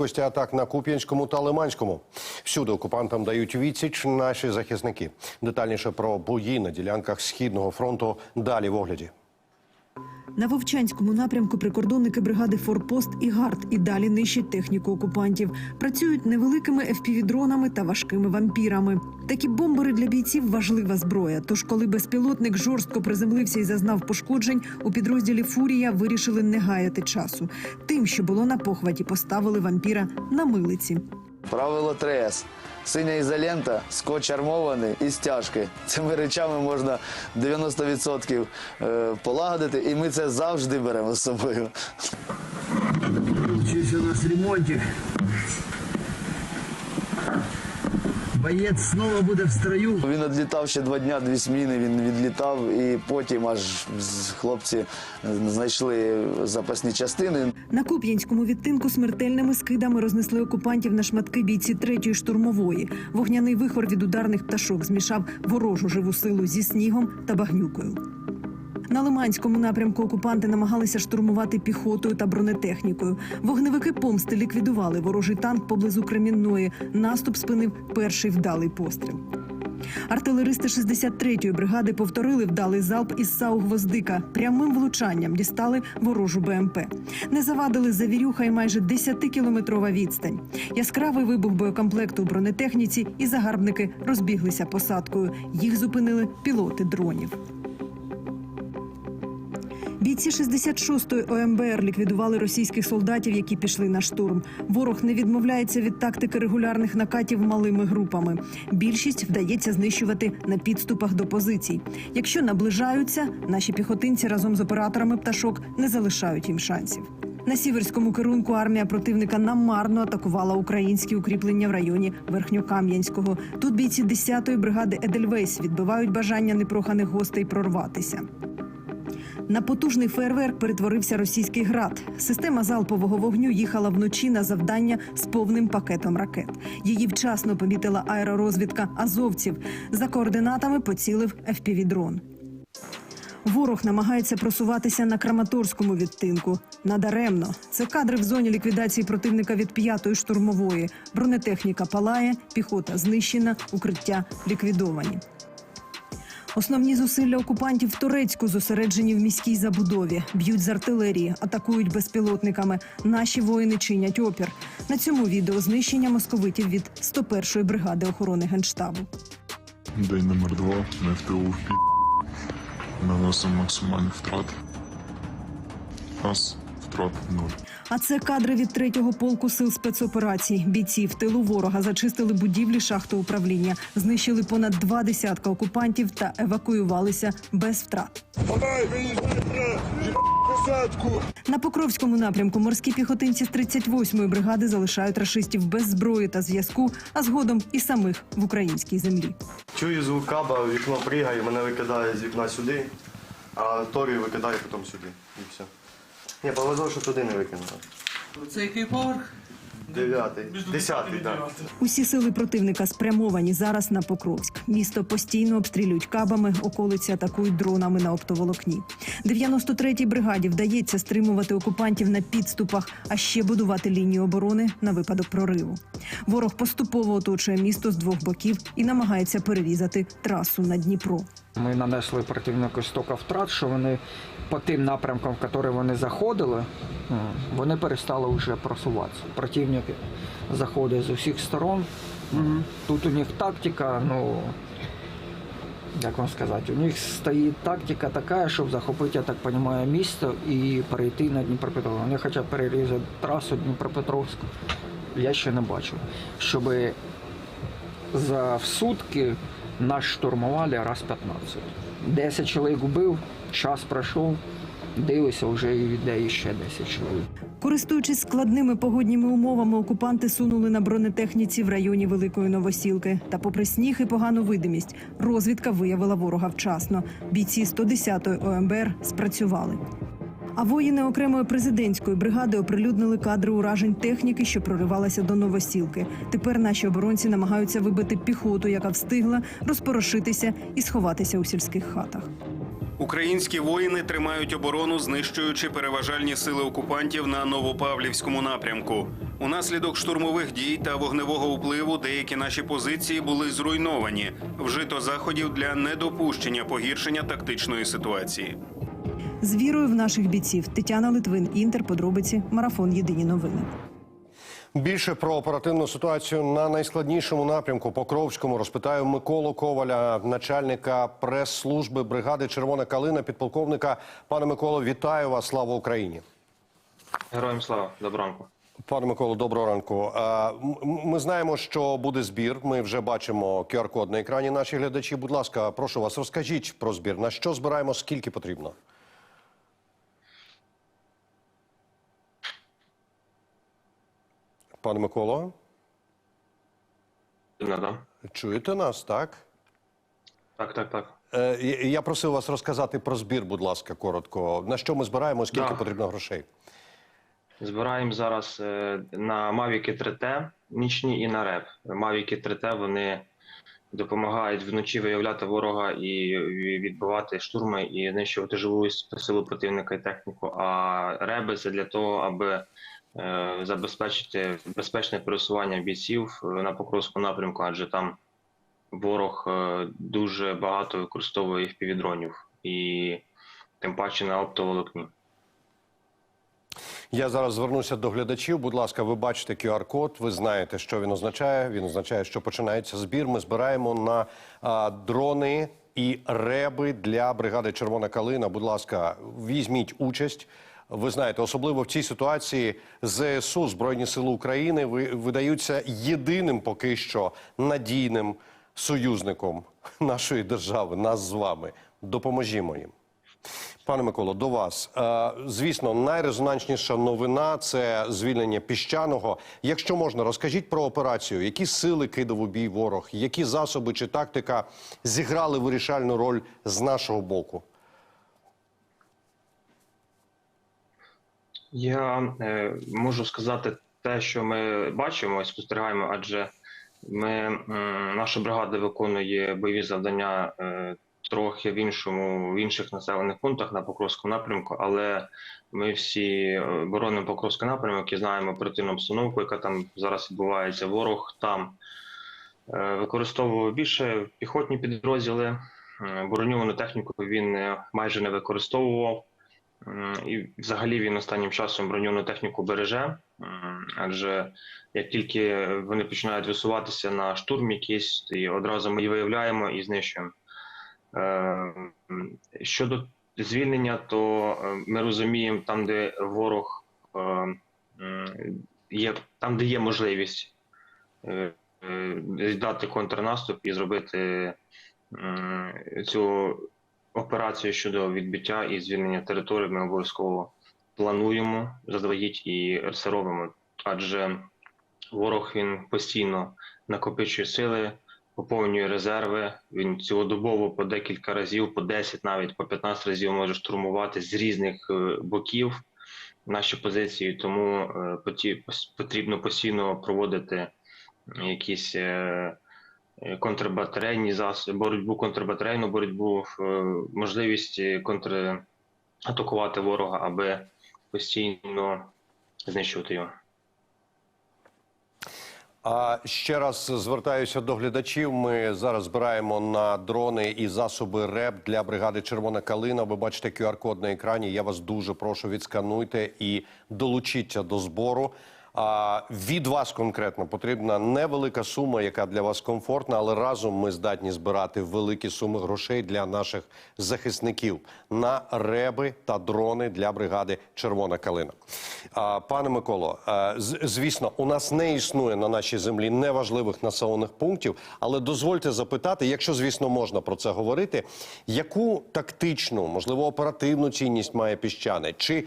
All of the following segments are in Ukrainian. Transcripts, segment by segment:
кількості атак на Куп'янському та Лиманському. Всюди окупантам дають відсіч наші захисники. Детальніше про бої на ділянках східного фронту далі в огляді. На Вовчанському напрямку прикордонники бригади Форпост і Гард і далі нищать техніку окупантів. Працюють невеликими FPV-дронами та важкими вампірами. Такі бомбери для бійців важлива зброя. Тож, коли безпілотник жорстко приземлився і зазнав пошкоджень, у підрозділі Фурія вирішили не гаяти часу. Тим, що було на похваті, поставили вампіра на милиці. Правило 3С. Синя ізолента, скотч армований і стяжки. Цими речами можна 90% е, полагодити, і ми це завжди беремо з собою. Вчився у нас. Боєць знову буде в строю. Він відлітав ще два дня, дві зміни. Він відлітав, і потім аж хлопці е, знайшли запасні частини. На Куп'янському відтинку смертельними скидами рознесли окупантів на шматки бійці третьої штурмової. Вогняний вихор від ударних пташок змішав ворожу живу силу зі снігом та багнюкою. На Лиманському напрямку окупанти намагалися штурмувати піхотою та бронетехнікою. Вогневики помсти ліквідували ворожий танк поблизу Кремінної. Наступ спинив перший вдалий постріл. Артилеристи 63-ї бригади повторили вдалий залп із САУ «Гвоздика». Прямим влучанням дістали ворожу БМП. Не завадили завірюха і майже 10-кілометрова відстань. Яскравий вибух боєкомплекту у бронетехніці і загарбники розбіглися посадкою. Їх зупинили пілоти дронів. Бійці 66-ї ОМБР ліквідували російських солдатів, які пішли на штурм. Ворог не відмовляється від тактики регулярних накатів малими групами. Більшість вдається знищувати на підступах до позицій. Якщо наближаються, наші піхотинці разом з операторами пташок не залишають їм шансів. На сіверському керунку армія противника намарно атакувала українські укріплення в районі Верхньокам'янського. Тут бійці 10-ї бригади Едельвейс відбивають бажання непроханих гостей прорватися. На потужний фейерверк перетворився російський град. Система залпового вогню їхала вночі на завдання з повним пакетом ракет. Її вчасно помітила аеророзвідка азовців. За координатами поцілив FPV-дрон. Ворог намагається просуватися на Краматорському відтинку. Надаремно. Це кадри в зоні ліквідації противника від п'ятої штурмової. Бронетехніка палає, піхота знищена, укриття ліквідовані. Основні зусилля окупантів в Турецьку зосереджені в міській забудові. Б'ють з артилерії, атакують безпілотниками. Наші воїни чинять опір. На цьому відео знищення московитів від 101-ї бригади охорони генштабу. День номер два. Ми в тилу в пі... Наносимо максимальні втрати. Нас втрат нуль. А це кадри від третього полку сил спецоперацій. Бійці в тилу ворога зачистили будівлі шахти управління, знищили понад два десятка окупантів та евакуювалися без втрат. На Покровському напрямку морські піхотинці з 38-ї бригади залишають рашистів без зброї та зв'язку, а згодом і самих в українській землі. Чую звук каба, вікно пригає, мене викидає з вікна сюди, а Торію викидає потім сюди. І все. Ні, повезло, що туди не викинуло. Це який поверх? Дев'ятий. Десятий, так. Усі сили противника спрямовані зараз на Покровськ. Місто постійно обстрілюють кабами, околиці атакують дронами на оптоволокні. 93-й бригаді вдається стримувати окупантів на підступах, а ще будувати лінію оборони на випадок прориву. Ворог поступово оточує місто з двох боків і намагається перерізати трасу на Дніпро. Ми нанесли противнику стільки втрат, що вони по тим напрямкам, в які вони заходили, вони перестали вже просуватися. Противник заходить з усіх сторон. Тут у них тактика, ну як вам сказати, у них стоїть тактика така, щоб захопити, я так розумію, місто і перейти на Дніпропетровськ. Вони хочуть перерізати трасу Дніпропетровськ. Я ще не бачу. Щоб за в сутки нас штурмували раз 15. 10 чоловік вбив, час пройшов, дивися, вже і йде ще 10 чоловік. Користуючись складними погодніми умовами, окупанти сунули на бронетехніці в районі Великої Новосілки. Та, попри сніг і погану видимість, розвідка виявила ворога вчасно. Бійці 110-ї ОМБР спрацювали. А воїни окремої президентської бригади оприлюднили кадри уражень техніки, що проривалася до новосілки. Тепер наші оборонці намагаються вибити піхоту, яка встигла розпорошитися і сховатися у сільських хатах. Українські воїни тримають оборону, знищуючи переважальні сили окупантів на Новопавлівському напрямку. Унаслідок штурмових дій та вогневого впливу деякі наші позиції були зруйновані. Вжито заходів для недопущення погіршення тактичної ситуації. З вірою в наших бійців Тетяна Литвин, Інтер, подробиці, марафон. Єдині новини. Більше про оперативну ситуацію на найскладнішому напрямку Покровському розпитаю Миколу Коваля, начальника прес-служби бригади Червона калина, підполковника. Пане Миколо, вітаю вас! Слава Україні! Героям слава, доброго ранку. Пане Миколо, доброго ранку. Ми знаємо, що буде збір. Ми вже бачимо QR-код на екрані. Наші глядачі. Будь ласка, прошу вас, розкажіть про збір. На що збираємо? Скільки потрібно? Пане Миколо, чуєте нас, так? Так, так, так. Е, я- Я просив вас розказати про збір, будь ласка, коротко. На що ми збираємо, скільки Да. потрібно грошей? Збираємо зараз е, на Mavic 3T нічні і на РЕП. Mavic 3T вони допомагають вночі виявляти ворога і відбивати штурми і знищувати живу силу противника і техніку. А реби це для того, аби е, забезпечити безпечне пересування бійців е, на Покровському напрямку, адже там ворог е, дуже багато використовує впівдронів і тим паче на оптоволокні. Я зараз звернуся до глядачів. Будь ласка, ви бачите QR-код. Ви знаєте, що він означає. Він означає, що починається збір. Ми збираємо на а, дрони і реби для бригади Червона калина. Будь ласка, візьміть участь. Ви знаєте, особливо в цій ситуації ЗСУ Збройні Сили України ви- видаються єдиним поки що надійним союзником нашої держави, нас з вами. Допоможімо їм. Пане Миколо, до вас. Е, Звісно, найрезонансніша новина це звільнення піщаного. Якщо можна, розкажіть про операцію. Які сили кидав у бій ворог, які засоби чи тактика зіграли вирішальну роль з нашого боку? Я е, можу сказати те, що ми бачимо і спостерігаємо, адже ми, м, наша бригада виконує бойові завдання е, трохи в іншому, в інших населених пунктах на Покровському напрямку, але ми всі е, боронимо Покровський напрямок і знаємо оперативну обстановку, яка там зараз відбувається. Ворог там е, використовував більше піхотні підрозділи, е, броньовану техніку він майже не використовував. І взагалі він останнім часом броньовану техніку береже, адже як тільки вони починають висуватися на штурм якийсь, і одразу ми її виявляємо і знищуємо. Е, Щодо звільнення, то е, ми розуміємо, там, де ворог е, є, там, де є можливість дати контрнаступ і зробити цю операцію щодо відбиття і звільнення території ми обов'язково плануємо заздалегідь і все робимо. Адже ворог він постійно накопичує сили, поповнює резерви. Він цілодобово по декілька разів, по 10 навіть по 15 разів може штурмувати з різних е, боків наші позиції. Тому е, потрібно постійно проводити якісь. е, контрбатарейні засоби, боротьбу контрбатарейну боротьбу, можливість контратакувати ворога, аби постійно знищувати його. А ще раз звертаюся до глядачів. Ми зараз збираємо на дрони і засоби РЕП для бригади Червона калина. Ви бачите QR-код на екрані. Я вас дуже прошу відскануйте і долучіться до збору. А від вас конкретно потрібна невелика сума, яка для вас комфортна, але разом ми здатні збирати великі суми грошей для наших захисників на реби та дрони для бригади Червона калина. Пане Миколо, звісно, у нас не існує на нашій землі неважливих населених пунктів, але дозвольте запитати, якщо звісно можна про це говорити, яку тактичну, можливо, оперативну цінність має піщане, чи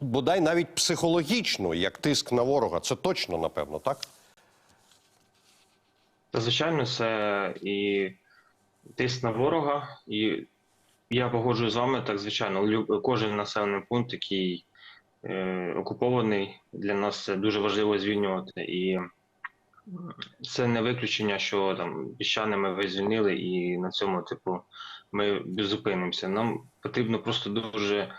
бодай навіть психологічну, як тиск на ворога, це точно напевно, так? Та звичайно, це і тиск на ворога, і я погоджую з вами, так звичайно, кожен населений пункт, який е, окупований, для нас дуже важливо звільнювати. І це не виключення, що там піщани ми ви звільнили, і на цьому, типу, ми зупинимося. Нам потрібно просто дуже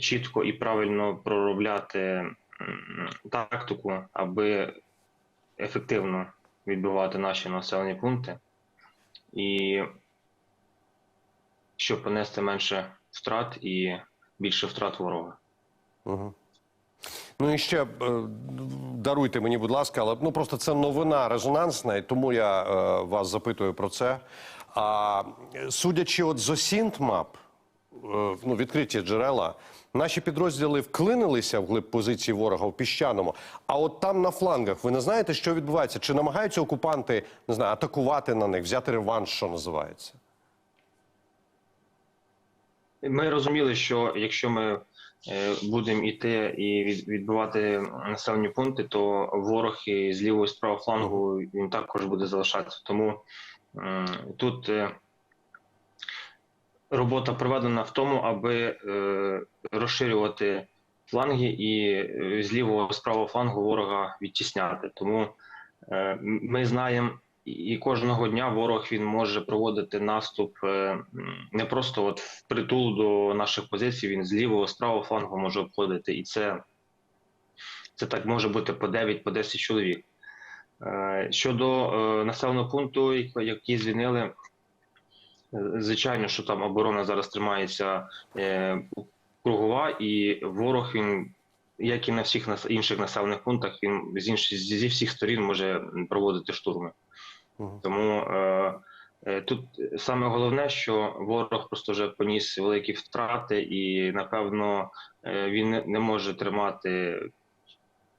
чітко і правильно проробляти тактику, аби ефективно відбивати наші населені пункти і щоб понести менше втрат і більше втрат ворога. Угу. Ну і ще е, даруйте мені, будь ласка, але ну просто це новина резонансна, і тому я е, вас запитую про це. А судячи от з Осінтмап, ну відкриті джерела, наші підрозділи вклинилися в глиб позиції ворога в піщаному. А от там на флангах, ви не знаєте, що відбувається? Чи намагаються окупанти не знаю, атакувати на них, взяти реванш, що називається? Ми розуміли, що якщо ми е, будемо йти і від- відбивати населені пункти, то ворог і з лівого і з правого флангу він також буде залишатися. Тому тут е, робота проведена в тому, аби е, розширювати фланги і е, з лівого з правого флангу ворога відтісняти. Тому е, ми знаємо. І кожного дня ворог він може проводити наступ е, не просто от впритул до наших позицій. Він з лівого, з правого флангу може обходити, і це, це так може бути по 9, по 10 чоловік. Е, Щодо е, населеного пункту, як- який звільнили, звичайно, що там оборона зараз тримається е, кругова, і ворог він. Як і на всіх нас- інших населених пунктах, він з інших зі всіх сторін може проводити штурми. Мгм. Тому е, е, тут саме головне, що ворог просто вже поніс великі втрати, і напевно е, він не- може тримати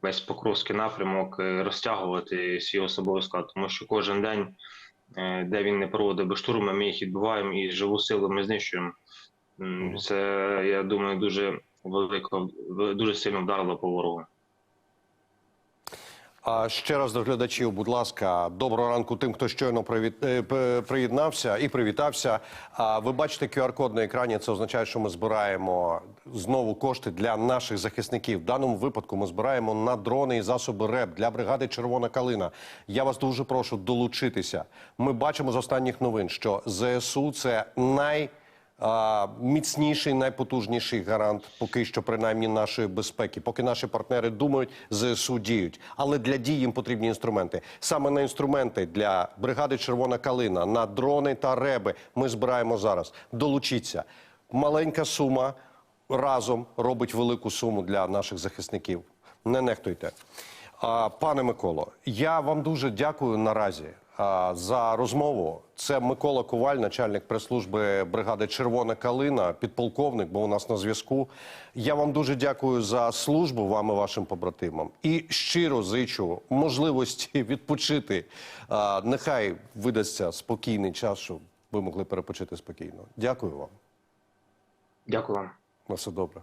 весь Покровський напрямок, е, розтягувати свій особовий склад, тому що кожен день, де він не проводив би штурми, ми їх відбуваємо і живу силу ми знищуємо. Це я думаю, дуже велико, дуже сильно вдарило по ворогу. А ще раз до глядачів, будь ласка, доброго ранку тим, хто щойно привіт... е, приєднався і привітався. А ви бачите QR-код на екрані. Це означає, що ми збираємо знову кошти для наших захисників. В даному випадку ми збираємо на дрони і засоби РЕП для бригади Червона калина. Я вас дуже прошу долучитися. Ми бачимо з останніх новин, що ЗСУ це най міцніший, найпотужніший гарант, поки що, принаймні, нашої безпеки. Поки наші партнери думають, ЗСУ діють. Але для дій їм потрібні інструменти. Саме на інструменти для бригади Червона калина, на дрони та реби ми збираємо зараз. Долучіться. Маленька сума разом робить велику суму для наших захисників. Не нехтуйте. Пане Миколо, я вам дуже дякую наразі за розмову. Це Микола Коваль, начальник прес-служби бригади Червона калина, підполковник, бо у нас на зв'язку. Я вам дуже дякую за службу вам і вашим побратимам. І щиро зичу можливості відпочити. Нехай видасться спокійний час, щоб ви могли перепочити спокійно. Дякую вам. Дякую вам. На все добре.